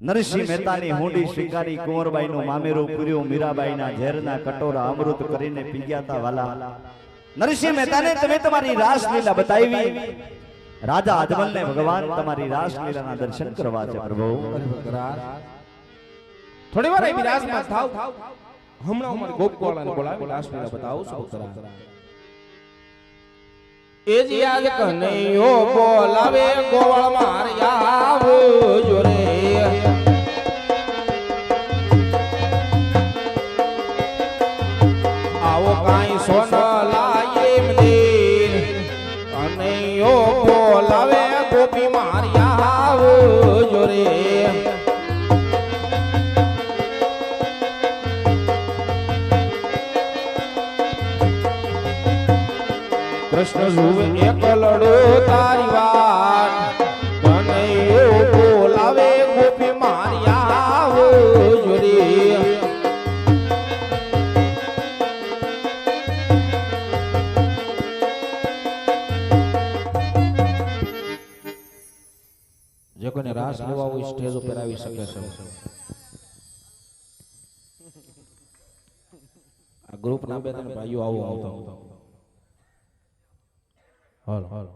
નરસિંહ મહેતાની હુંડી શિકારી સ્વીકારી કુંવરબાઈનું મામેરું પૂર્યું ઝેર ના કટોરા અમૃત કરીને પીગ્યા તા વાલા. નરસિંહ મહેતાને તમે તમારી રાસલીલા બતાવી. રાજા અજમલ ને ભગવાન તમારી રાસલીલાના દર્શન કરવા છે પ્રભુ. થોડી વાર અહીં વિરાજમાન થાવ. હમણાં હું મારી ગોપગોળાને બોલાવી રાસલીલા બતાવું છું ભક્તરા. એ જ યાદ કનૈયો બોલાવે ગોવાળ માર આવજો રે સોન કાંઈ સોનલા અને કનૈયો બોલાવે ગોપી મારી આવજો રે. કૃષ્ણ જુએ એક લડો તારી વાત. જે કોઈને રાસ લેવા હોય સ્ટેજ ઉપર આવી શકે છે. આ ગ્રુપ ના બે ત્રણ ભાઈઓ આવો આવતા હાલ હાલ.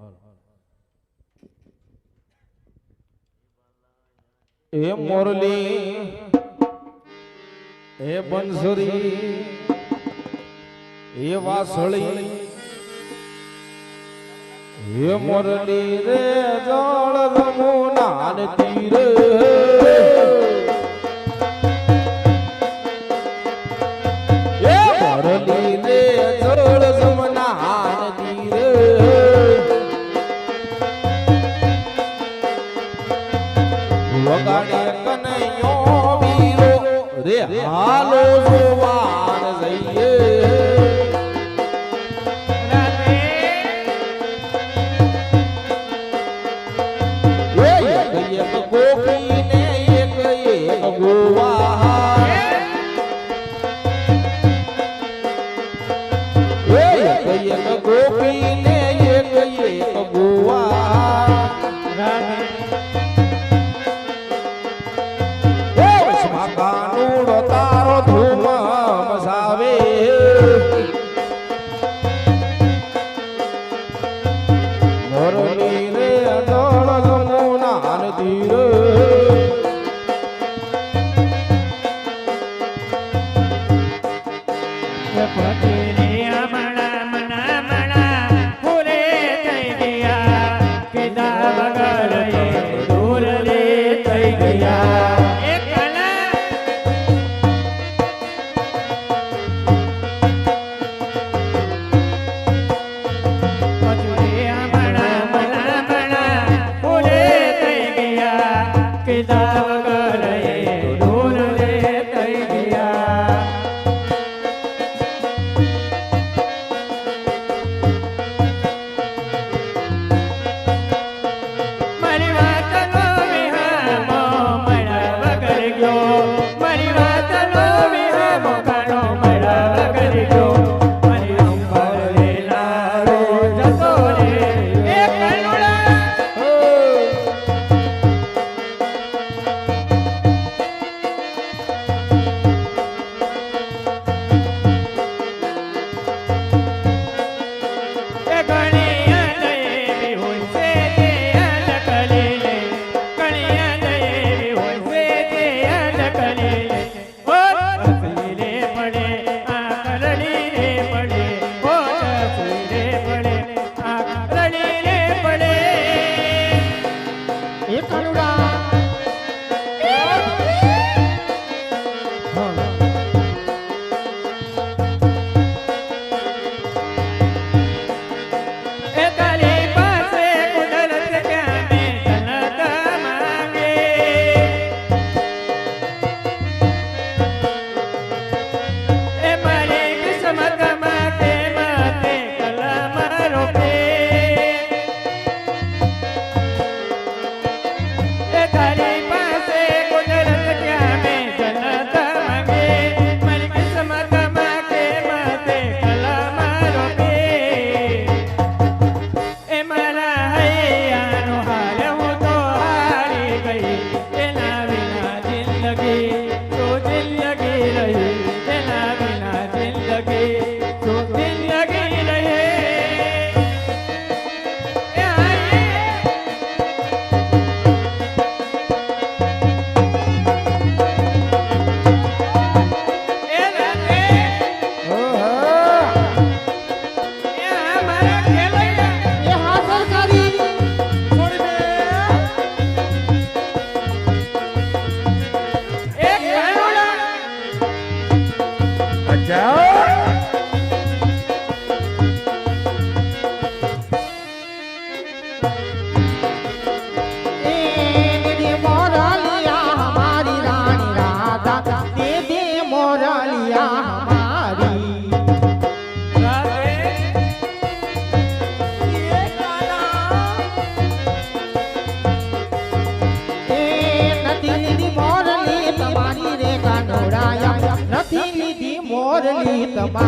એ મોરલી, એ બંસરી એ વાસળી, એ મોરલી રે જળ રમુના ને એ કરુણા. મોરલી તમા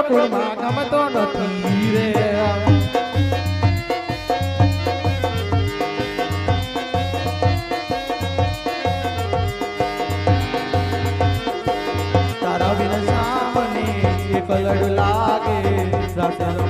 ગોકુળમાં ગમતો નથી રે તારા વિના સામને પલડ લાગે રાતા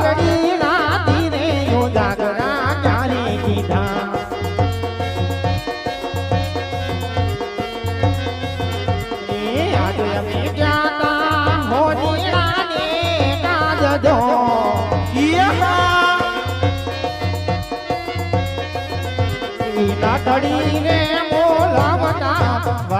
ધડી રે બોલાવતા